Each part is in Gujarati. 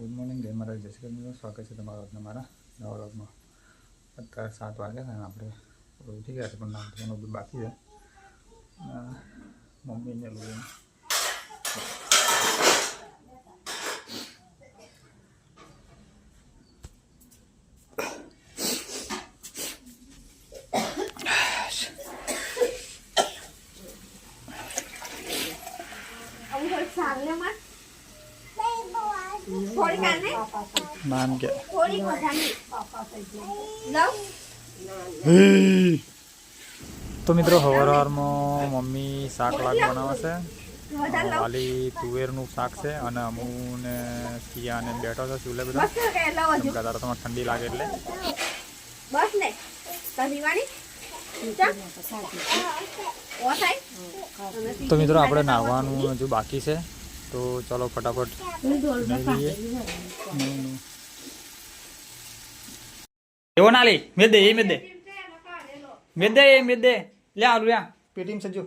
ગુડ મોર્નિંગ જય મારા જય શ્રી કૃષ્ણ સ્વાગત છે તમારા આજના નવા વ્લોગમાં. અત્યારે સાત વાગ્યા છે અને આપણે ઉઠી ગયા છે, પણ નાવાનું બધું બાકી છે. મમ્મીને લોહીને કાને નામ કે તો મિત્રો સવારમાં મમ્મી શાક લાગ બનાવે છે વધારે તુવેરનું શાક છે અને અમુને કિયાને બેઠો છે ચૂલે બધા તારે તમારે ઠંડી લાગે એટલે બસ ને કહીવાની ચા ઓ થાય તો મિત્રો આપણે નાહવાનું હજુ બાકી છે તો चलो ફટાફટ લઈએ એવો ના લે મેં દે એ મેં દે મેં દે એ મેં દે લે આરું લ્યા પેટીમ સજુ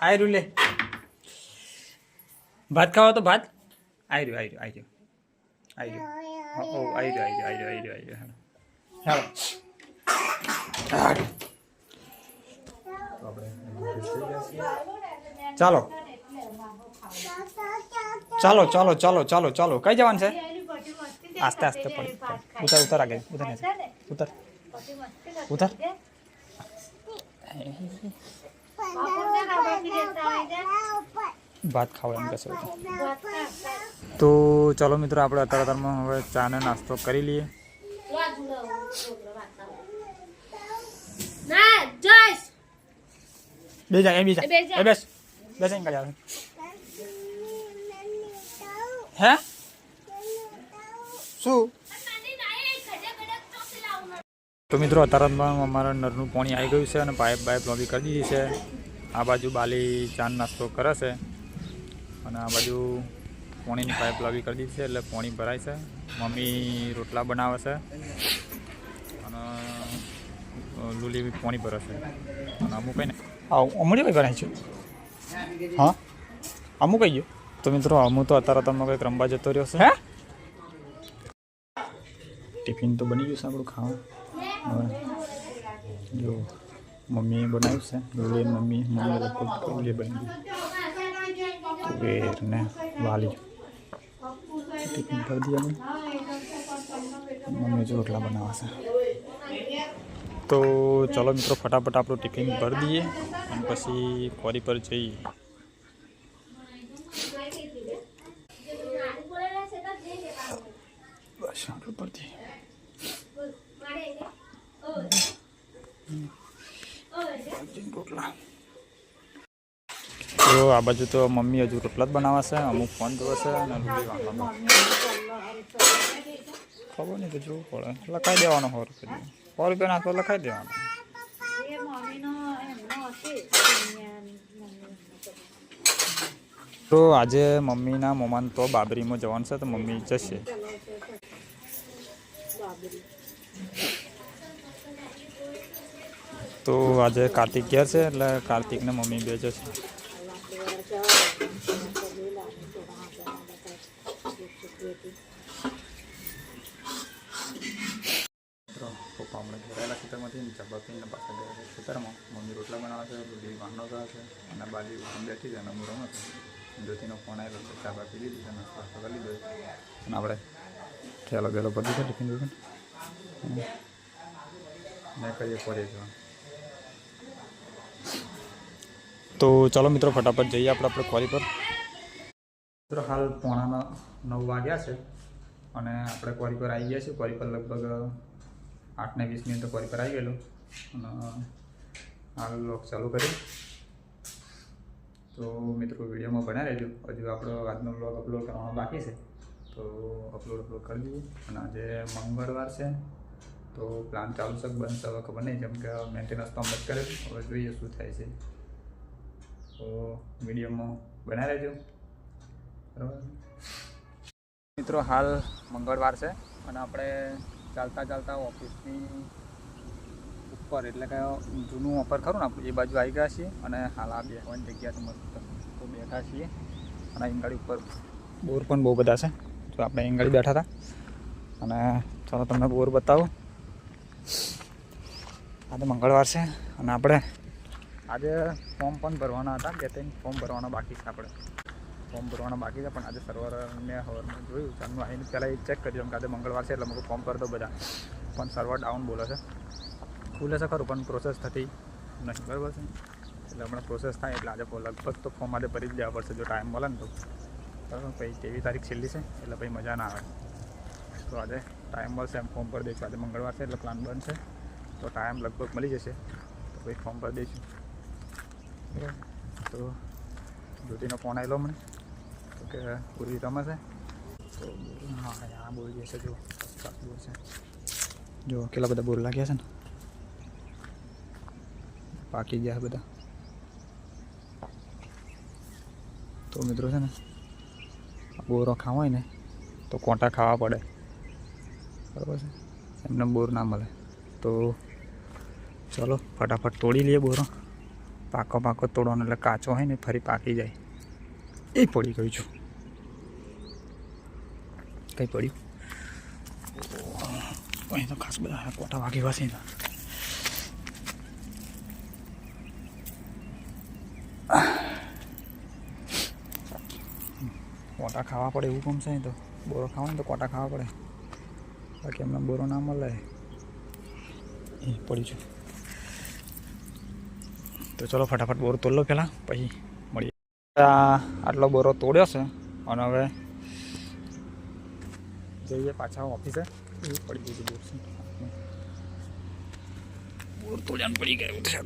આય રૂ લે. ભાત ખાવા તો ભાત? આઈ રહ્યું આઈ રહ્યું ઓ રહ્યું આઈ રહ્યું આઈ રહ્યું હાલો. હાલો ચાલો. ચાલો ચાલો ચાલો ચાલો ચાલો. કઈ જવાનું છે? આસ્તે આસ્તે પડી. ઉતર ઉતાર આગળ ઉતર ઉતર ઉતર. ઉતાર. ભાત ખાવા એમ કહેશે. તો ચાલો મિત્રો આપણે અત્યારે અત્યારમાં હવે ચા ને નાસ્તો કરી લઈએ. બે જાય એમ બે જા. એ બેસ. અહીં કાઢી આવે હે શું તો મિત્રો અત્યારમાં અમારા નળનું પાણી આવી ગયું છે અને પાઇપ બાઇપ લોબી કરી દીધી છે. આ બાજુ બાલી ચાંદ નાસ્તો કરે છે અને આ બાજુ પાણીની પાઇપ લોબી કરી દીધી છે એટલે પાણી ભરાય છે. મમ્મી રોટલા બનાવે છે અને લુલી બી પાણી ભરે છે અને અમુક કંઈ ને આવું અમુક ભાઈ ભરાય છે? હા? અમુક કહી ગયો? તો મિત્રો અમુક તો અત્યારે તમને કંઈક રમવા જતો રહ્યો છે. હે? ટિફિન તો બની ગયું છે આપણું ખાવા જો મમ્મીએ બનાવ્યું છે. લુલી મમ્મી મમ્મી લગભગ લુલી બની ગયું. તુવેર ને વાલી. ટિફિન કરી દઈએ અમે મમ્મી જો રોટલા બનાવવા છે. તો ચલો મિત્રો ફટાફટ આપણું ટિફિન ભરી દઈએ. અને પછી કોરી પર જઈ. પરથી. રોટલા તો આ બાજુ તો મમ્મી હજુ રોટલા જ બનાવે છે અમુક ફોન જોવે અને રૂલી વાંધો ખબર નહીં તો જોવું પડે. લખાઈ દેવાનો સો રૂપિયા સો રૂપિયા નાખો લખાઈ દેવાનો. તો આજે મમ્મીના મમ્માને તો બાબરીમાં જવાનું છે, તો મમ્મી જશે. તો આજે કાર્તિક ઘેર છે, એટલે કાર્તિકને મમ્મી બે જશે. પપ્પા હમણાં ઘેરાયેલા ખેતરમાંથી ને ચબ્બા પીને પાછા ગયા મમ્મી રોટલા બનાવે છે, રોટલી વાંડો છે, અને બાજુ બેઠી છે, અને હું રમત જ્યોતિનો ફોન આવ્યો તો ચા બા પી લીધી છે નાસ્તો કરી લીધો અને આપણે ચાલો ગયેલો પડી છે ટિફિન બિફિન. ને કરીએ જવાનું. તો ચાલો મિત્રો ફટાફટ જઈએ આપણે આપણે ક્વારી પર. મિત્રો હાલ પોણાના નવ વાગ્યા છે અને આપણે ક્વારી પર આવી ગયા છીએ. ક્વારી પર લગભગ આઠ ને વીસ મિનિટ તો ક્વારી પર આવી ગયેલું. અને હાલ લોક ચાલુ કર્યું તો મિત્રો વિડીયોમાં બના રહેજો. હજુ આપણો આજનો બ્લોગ અપલોડ કરવાનો બાકી છે. તો અપલોડ અપલોડ કરી દઈએ. અને આજે મંગળવાર છે. તો પ્લાન ચાલુ છે બંધ હવે ખબર નહીં. જેમ કે મેન્ટેનન્સ તો અમે જ કરેલું. હવે જોઈએ શું થાય છે. તો વિડીયોમાં બના રહેજો. બરાબર? મિત્રો, હાલ મંગળવાર છે. અને આપણે ચાલતા ચાલતા ઓફિસની ઉપર, એટલે કે જૂનું ઓફર ખરું ને એ બાજુ આવી ગયા છીએ અને હાલ આ બેસવાની જગ્યા છે મસ્ત તો બેઠા છીએ. અને અહીં ઉપર બોર પણ બહુ બધા છે. જો આપણે એંગળી બેઠા હતા. અને ચાલો તમને બોર બતાવો. આજે મંગળવાર છે અને આપણે આજે ફોર્મ પણ ભરવાના હતા. બે ત્રણ ફોર્મ ભરવાના બાકી છે આપણે. ફોર્મ ભરવાના બાકી છે, પણ આજે સર્વરને હવે જોયું. ચાલનું આવીને પહેલાં એ ચેક કર્યું કે આજે મંગળવાર છે, એટલે મને ફોર્મ દો બધા. પણ સર્વર ડાઉન બોલે છે. ખુલે છે ખરું, પણ પ્રોસેસ થતી નથી, બરાબર છે? એટલે હમણાં પ્રોસેસ થાય, એટલે આજે લગભગ તો ફોર્મ આજે ભરી જ દેવા પડશે, જો ટાઈમ મળે ને તો. બરાબર, પછી તેવી તારીખ છેલ્લી છે, એટલે પછી મજા ના આવે. તો આજે ટાઈમ મળશે એમ ફોર્મ ભરી દઈશું. આજે મંગળવાર છે, એટલે પ્લાન બનશે. તો ટાઈમ લગભગ મળી જશે. તો પછી ફોર્મ ભરી દઈશું. તો જ્યોતિનો ફોન આવેલો મને, તો કે પૂરી રમે છે? તો હા આ બોલ જશે, જો બોલ છે જો, કેટલા બધા બોર લાગ્યા છે ને. પાકી ગયા બધા. તો મિત્રો છે ને, બોરો ખાવા હોય ને, તો કોંટા ખાવા પડે. બરાબર છે? એમને બોર ના મળે. તો ચલો, ફટાફટ તોડી લઈએ બોરો. પાકો પાકો તોડવાનો, એટલે કાચો હોય ને, ફરી પાકી જાય. એ પડી ગયું છું. કંઈ પડ્યું તો ખાસ બધા કોટા વાગી વાસી કોટા ખાવા પડે એવું ગમશે તો. બોરો ખાવા તો કોટા ખાવા પડે. બાકી એમને બોરો ના મળે. એ પડી છું. તો ચલો ફટાફટ બોરો તોડ લો પહેલાં પછી મળીએ. આટલો બોરો તોડ્યો છે, અને હવે જઈએ પાછા ઓફિસે. એ પડી ગયું બોર બોર તોડ્યા પડી ગયું છે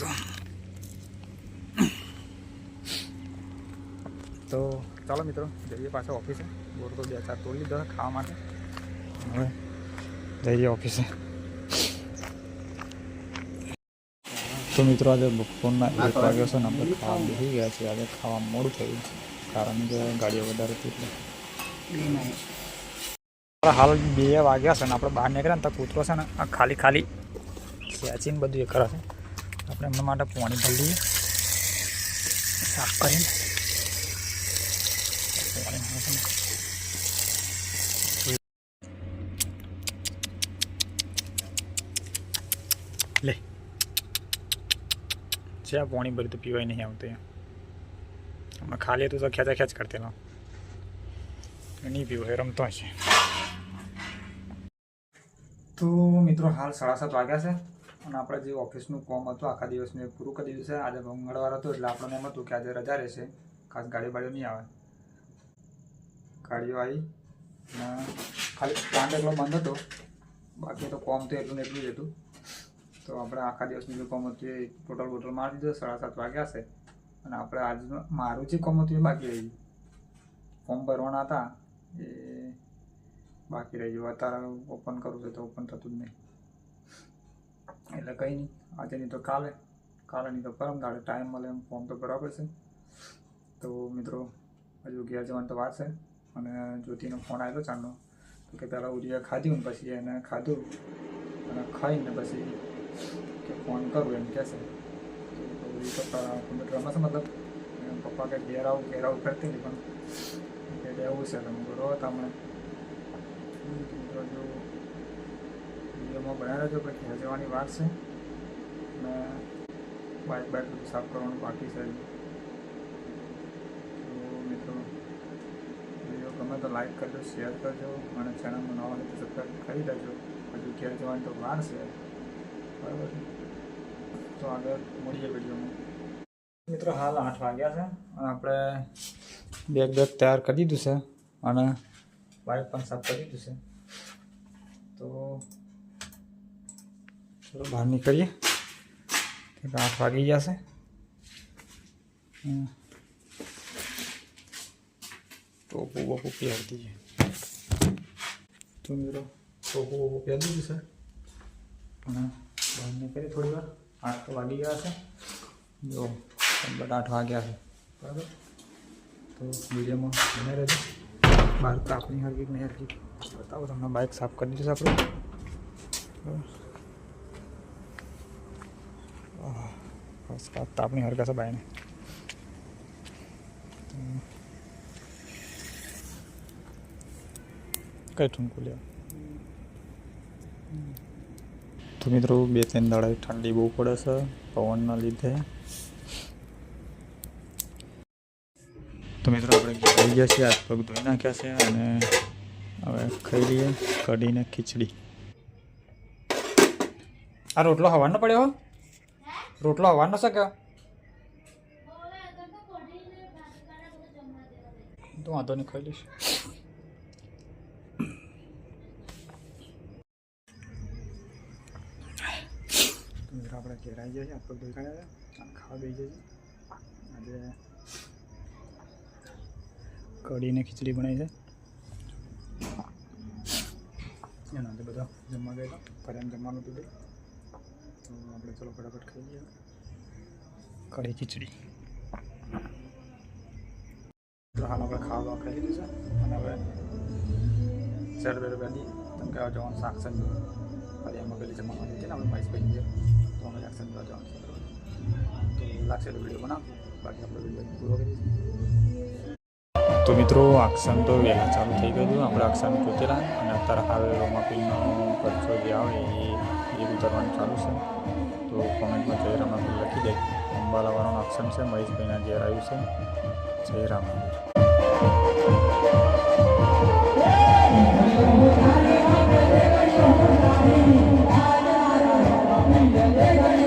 તો ચાલો મિત્રો જઈએ પાછા ઓફિસે. બોર તો બે ચાર તોડી લીધો ખાવા માટે. હવે જઈએ ઓફિસે. તો મિત્રો આજે બપોરના એક વાગ્યો છે ને આપણે ખાવા બેસી ગયા છીએ. આજે ખાવા મોડું થયું કારણ કે ગાડીઓ વધારે હતી એટલે. હાલ બે વાગ્યા છે ને આપણે બહાર નીકળ્યા ને તો કૂતરો છે ને આ ખાલી ખાલી ખેંચીને બધું એ કરે છે. આપણે એમના માટે પાણી ભરી દઈએ સાફ કરીને પાણી નાખે છે ને. લે છે, આ પાણી ભર્યું તો પીવાય નહીં આવતું હમણાં ખાલી હતું તો ખેંચા ખેંચ કરતી લો નહીં પીવું રમતો હશે. તો મિત્રો, હાલ સાડા સાત વાગ્યા છે અને આપણે જે ઓફિસનું કોમ હતું, આખા દિવસનું પૂરું કરી દીધું છે. આજે મંગળવાર હતું એટલે આપણને એમ હતું કે આજે રજા રહેશે. ખાસ ગાડીઓ બાડીઓ નહીં આવે. ગાડીઓ આવી અને ખાલી પ્લાન્ટ એટલો બંધ હતો. બાકી તો કોમ તો એટલું ને એટલું જ હતું. તો આપણે આખા દિવસની જે કોમત એ ટોટલ બોટલ મારી દીધો, સાડા સાત વાગ્યા છે અને આપણે આજનું મારું જે કોમત એ બાકી રહી ફોર્મ ભરવાના હતા, એ બાકી રહી ગયું. અત્યારે ઓપન કરવું છે તો ઓપન થતું જ નહીં. એટલે કંઈ નહીં, આજે નહીં તો કાલે કાલે નહીં તો પરમ દાડે ટાઈમ મળે એમ ફોર્મ તો ભરવા પડશે. તો મિત્રો, હજુ ઘેર જવાનું તો વાત છે. અને જ્યોતિનો ફોન આવ્યો ચાંદનો તો કે પહેલાં ઉરિયા ખાધ્યું પછી એને ખાધું. અને ખાઈને પછી કે ફોન કરું એમ કહેશે ઉરી રમશે મતલબ. પપ્પા કે ઘેર આવું ઘેર આવું કરતી હતી પણ કે રહેવું છે. તમે બરોબર તમે મિત્રો જો વિડીયોમાં બનાવ્યો છો પણ ઘેર જવાની વાત છે. અને બાઇક બાઇક બધું સાફ કરવાનું બાકી છે. મિત્રો, વીડિયો ગમે તો લાઈક કરજો શેર કરજો અને ચેનલમાં નવા હોય સબસ્ક્રાઈબ કરી દેજો. હજુ ઘેર જવાની તો વાર છે. બરાબર છે તો આગળ મળીએ વિડીયોમાં મિત્રો, હાલ આઠ વાગ્યા છે અને આપણે બેગ બેગ તૈયાર કરી દીધું છે અને બાઇક પણ સાફ કરી દીધું છે. તો ચલો, બહાર નીકળીએ. કંઈક આઠ વાગી ગયા છે. હમ. ટોપું બોપું પહેરી દઈએ તો મિત્રો, ટોપું બોપું પહેરી દીધું છે. અને બહાર નીકળીએ થોડી વાર આઠ તો વાગી ગયા છે જો કમ્પ્લીટ આઠ વાગ્યા છે બરાબર તો વિડીયોમાં બને રહેજો બહાર તાપની હરકી નહીં હરકી બતાવો તમને બાઇક સાફ કરી દીધું છે આપણું બરાબર. આહ, બસ આ તાપની હરકા છે બાઈને કઈ ઠુમકું લેવા તો મિત્રો, બે ત્રણ દાડા ઠંડી બહુ પડે છે, પવનના લીધે. તો મિત્રો, આપણે ખાઈ ગયા છીએ, હાથ પગ ધોઈ નાખ્યા છે અને હવે ખાઈ લઈએ કઢીને ખીચડી. આ રોટલો હવાનો પડ્યો રોટલો હવાનો છે કે? તો વાંધો નહીં, ખાઈ લઈશ. તો મિત્રો આપણે ઘેર આવી ગયા છે આપણે છે ખાવા બેસી જઈએ આજે કઢીને ખીચડી બનાવી છે. એના બધા જમવા ગયા હતા એમ જમવાનું હતું તો આપણે ચલો ફટાફટ ખાઈ લઈએ. કઢી ખીચડી. આપણે ખાવા ખાઈ લીધું છે. અને હવે સેડ બેડ બેઠી તમે કહેવા જવાનું શાક છે ફરી એમાં પેલી જમવાનું હતી ને આપણે પડી ગયા તો અમે શાક જોવા જવાનું છે. તો લાગશે તો વીડિયો બનાવ બાકી આપણે વીડિયો પૂરો કરી તો મિત્રો આક્ષન તો વહેલા ચાલુ થઈ ગયું હતું આપણે આક્ષન પૂછેલા અને અત્યારે હાલ રોમાપીનો ખર્ચો જે આવે એ ઉતારવાનું ચાલુ છે તો કોમેન્ટમાં જય રામાપીર લખી દે અંબાલાવાળાનું આક્ષન છે મહેશભાઈના ઘેર આવ્યું છે જય રામાપીર Thank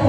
you.